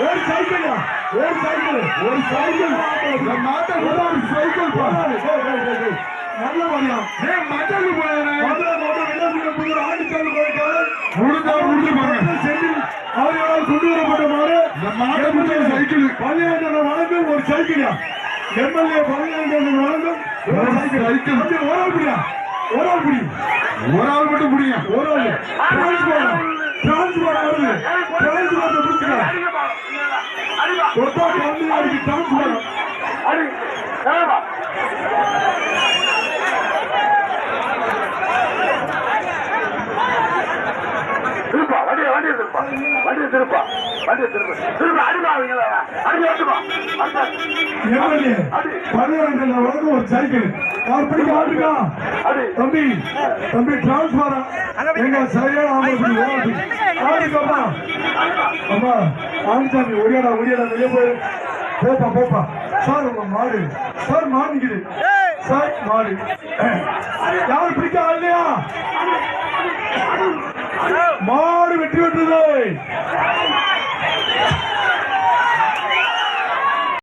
ஒரு சைக்கிள் ஒரு சைக்கிள் ஒரு சைக்கிள் மாட்டை ஒரு சைக்கிள் நல்ல மரியாதை ஏன் மட்டல் போறேன் புது ஆண்டிச்சாமி கோயிலுக்காக முடிஞ்சா முடிஞ்சு பாருங்க. செந்தில் அவர்களால் கொண்டு வரப்பட்ட இந்த மாட்டை சைக்கிள் பள்ளியாண்டன வழங்கும் ஒரு சைக்கிளா எம்எல்ஏ பள்ளியாண்டன வழங்கும் ஒரு சைக்கிள் சைக்கிள் ஒரு ஆள் புரியா ஒரு ஆள் புரியும் ஒரு ஆள் மட்டும் புரியும் ஒரு ஆள். டிரான்ஸ்போர்ட் டிரான்ஸ்போர்ட் வருது டிரான்ஸ்போர்ட் புரிச்சுக்கலாம் ஒட்டா கம்பெனி டிரான்ஸ்போர்ட் திருப்பா வண்டியை வண்டியை திருப்பா. வண்டியை திருப்பா வண்டியை திருப்பா. திருப்ப அடிமாவீங்க அடி வந்துப்பா எம்எல்ஏ பள்ளியாண்டன வழங்கும் ஒரு சைக்கிள் யார் பிடிக்க ஆட்டுக்கா அடி. தம்பி தம்பி டிரான்ஸ்பர் எங்க சரியான ஆம்பளை அம்மா ஆணிச்சாமி ஒடியாடா ஒடியாடா வெளியே போய். போப்பா போப்பா. சார் உங்க மாடு. சார் மாடு சார் மாடு. யாரும் பிடிக்க இல்லையா? மாடு வெற்றி பெற்றது.